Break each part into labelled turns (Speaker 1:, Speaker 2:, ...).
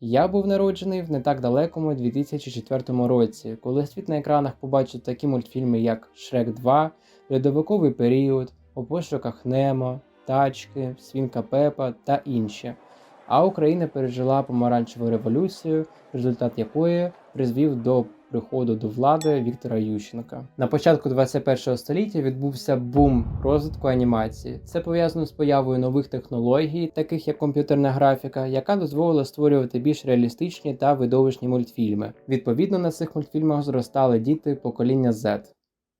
Speaker 1: Я був народжений в не так далекому 2004 році, коли світ на екранах побачив такі мультфільми, як Шрек 2, Льодовиковий період, У пошуках Немо, Тачки, Свінка Пепа та інші. А Україна пережила помаранчеву революцію, результат якої призвів до приходу до влади Віктора Ющенка. На початку 21 століття відбувся бум розвитку анімації. Це пов'язано з появою нових технологій, таких як комп'ютерна графіка, яка дозволила створювати більш реалістичні та видовищні мультфільми. Відповідно на цих мультфільмах зростали діти покоління Z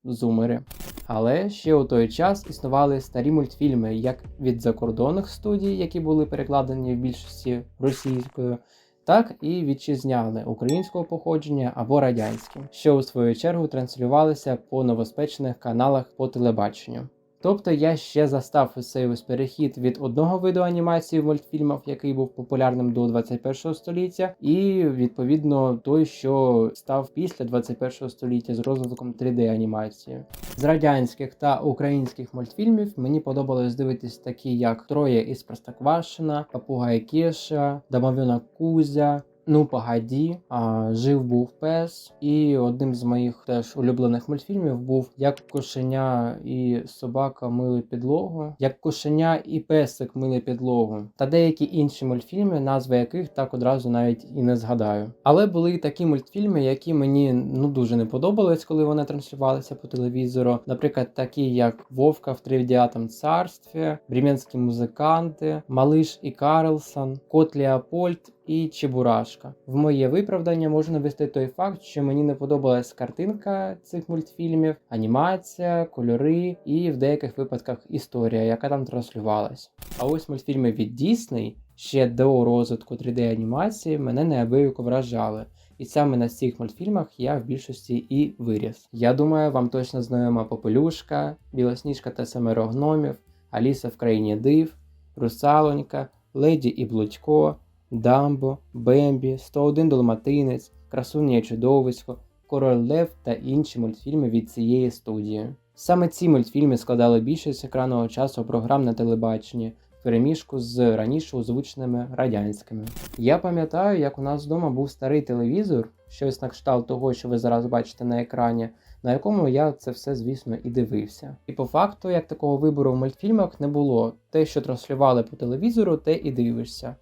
Speaker 1: зумери. Але ще у той час існували старі мультфільми, як від закордонних студій, які були перекладені в більшості російською, так і вітчизняне українського походження або радянським, що у свою чергу транслювалися по новоспечених каналах по телебаченню. Тобто я ще застав цей ось перехід від одного виду анімації в мультфільмах, який був популярним до 21 століття, і відповідно той, що став після 21 століття з розвитком 3D анімації. З радянських та українських мультфільмів мені подобалось дивитись такі, як Троє із Простоквашина, Папугай Кеша, Домовенок Кузя. Ну, погоді, а жив був пес, і одним з моїх теж улюблених мультфільмів був як кошеня і собака мили підлогу, як кошеня і песик мили підлогу, та деякі інші мультфільми, назви яких так одразу навіть і не згадаю. Але були і такі мультфільми, які мені ну дуже не подобались, коли вони транслювалися по телевізору. Наприклад, такі як Вовка в Тридіатом царстві, Бріменські музиканти, Малиш і Карлсон, Кот Леопольд і Чебурашка. В моє виправдання можу навести той факт, що мені не подобалась картинка цих мультфільмів, анімація, кольори і в деяких випадках історія, яка там транслювалась. А ось мультфільми від Disney ще до розвитку 3D анімації мене неабияко вражали. І саме на цих мультфільмах я в більшості і виріс. Я думаю, вам точно знайома Попелюшка, Білосніжка та Семеро гномів, Аліса в країні див, Русалонька, Леді і Блудько, Дамбо, Бембі, 101 Долматинець, Красуня чудовисько, Король Лев та інші мультфільми від цієї студії. Саме ці мультфільми складали більшість екранного часу програм на телебаченні, в переміжку з раніше озвученими радянськими. Я пам'ятаю, як у нас вдома був старий телевізор, щось на кшталт того, що ви зараз бачите на екрані, на якому я це все, звісно, і дивився. І по факту, як такого вибору в мультфільмах не було. Те, що транслювали по телевізору, те і дивишся.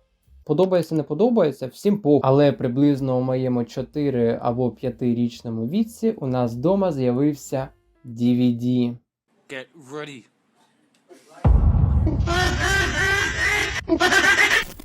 Speaker 1: Подобається, не подобається, всім по. Але приблизно у моєму 4 або 5-річному віці у нас вдома з'явився DVD.
Speaker 2: Get ready.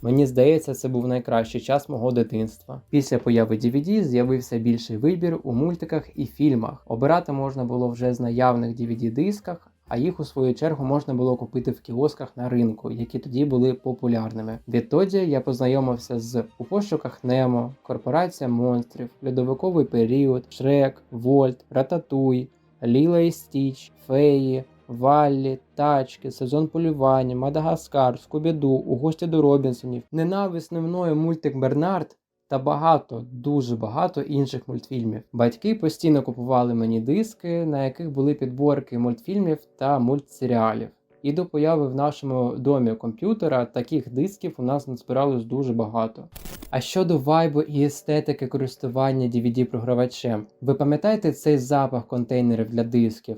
Speaker 1: Мені здається, це був найкращий час мого дитинства. Після появи DVD з'явився більший вибір у мультиках і фільмах. Обирати можна було вже з наявних DVD-дисках, а їх у свою чергу можна було купити в кіосках на ринку, які тоді були популярними. Відтоді я познайомився з у пошуках Немо, Корпорація монстрів, Льодовиковий період, Шрек, Вольт, Рататуй, Ліла і Стіч, Феї. Валлі, тачки, сезон полювання, Мадагаскар, Скубіду, у гості до Робінсонів, ненависний мною мультик Бернард та багато, дуже багато інших мультфільмів. Батьки постійно купували мені диски, на яких були підборки мультфільмів та мультсеріалів. І до появи в нашому домі комп'ютера таких дисків у нас назбиралось дуже багато. А щодо вайбу і естетики користування DVD-програвачем, ви пам'ятаєте цей запах контейнерів для дисків?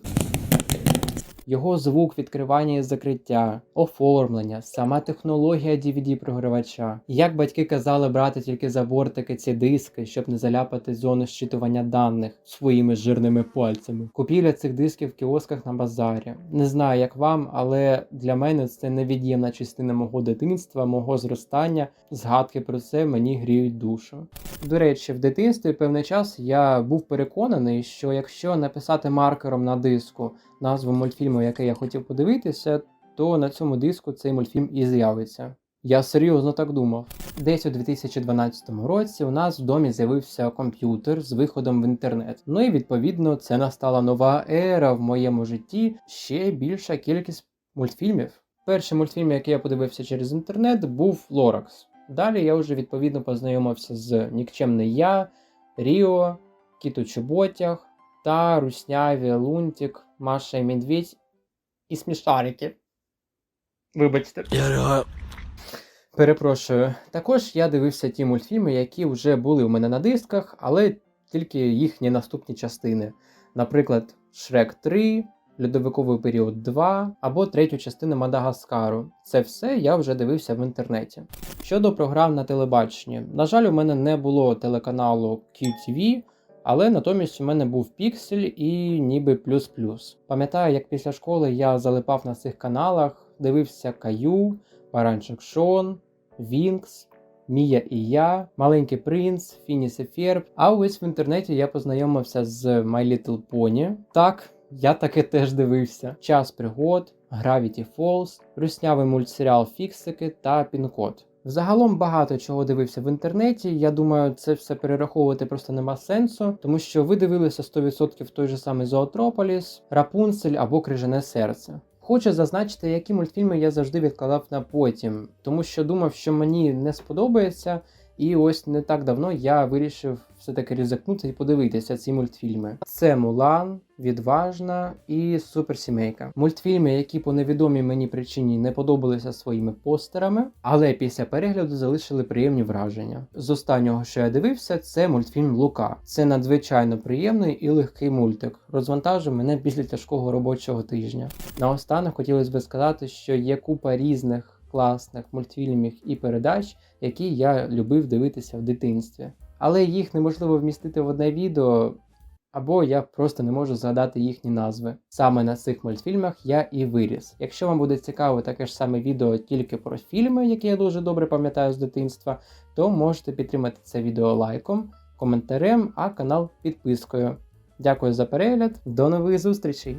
Speaker 1: Його звук відкривання і закриття, оформлення, сама технологія DVD-програвача. Як батьки казали брати тільки за бортики ці диски, щоб не заляпати зону щитування даних своїми жирними пальцями. Купівля цих дисків в кіосках на базарі. Не знаю, як вам, але для мене це невід'ємна частина мого дитинства, мого зростання. Згадки про це мені гріють душу. До речі, в дитинстві певний час я був переконаний, що якщо написати маркером на диску назву мультфільму, який я хотів подивитися, то на цьому диску цей мультфільм і з'явиться. Я серйозно так думав. Десь у 2012 році у нас в домі з'явився комп'ютер з виходом в інтернет. Ну і відповідно це настала нова ера в моєму житті, ще більша кількість мультфільмів. Перший мультфільм, який я подивився через інтернет, був Лоракс. Далі я вже відповідно познайомився з Нікчемний Я, Ріо, Кіт у та Русняві, Лунтик, Маша і Медведь і Смішарики. Вибачте.
Speaker 2: Я.
Speaker 1: Перепрошую. Також я дивився ті мультфільми, які вже були у мене на дисках, але тільки їхні наступні частини. Наприклад, Шрек 3, Льодовиковий період 2 або третю частину Мадагаскару. Це все я вже дивився в інтернеті. Щодо програм на телебаченні, на жаль, у мене не було телеканалу QTV, але натомість у мене був Піксель і ніби плюс плюс. Пам'ятаю, як після школи я залипав на цих каналах, дивився Каю, Баранчик Шон, Вінкс. Мія і я, Маленький принц, Фініс і Ферб. А ось в інтернеті я познайомився з My Little Pony. Так, я таке теж дивився. Час пригод, Gravity Falls, руснявий мультсеріал Фіксики та Пін-код. Загалом багато чого дивився в інтернеті. Я думаю, це все перераховувати просто нема сенсу, тому що ви дивилися 100% той же самий Зоотрополіс, Рапунцель або Крижане серце. Хочу зазначити, які мультфільми я завжди відкладав на потім, тому що думав, що мені не сподобається, і ось не так давно я вирішив все-таки ризикнути і подивитися ці мультфільми. Це Мулан, Відважна і Суперсімейка. Мультфільми, які по невідомій мені причині не подобалися своїми постерами, але після перегляду залишили приємні враження. З останнього, що я дивився, це мультфільм Лука. Це надзвичайно приємний і легкий мультик. Розвантажив мене після тяжкого робочого тижня. Наостанок хотілося би сказати, що є купа різних класних мультфільмів і передач, які я любив дивитися в дитинстві. Але їх неможливо вмістити в одне відео, або я просто не можу згадати їхні назви. Саме на цих мультфільмах я і виріс. Якщо вам буде цікаво таке ж саме відео тільки про фільми, які я дуже добре пам'ятаю з дитинства, то можете підтримати це відео лайком, коментарем, а канал підпискою. Дякую за перегляд, до нових зустрічей!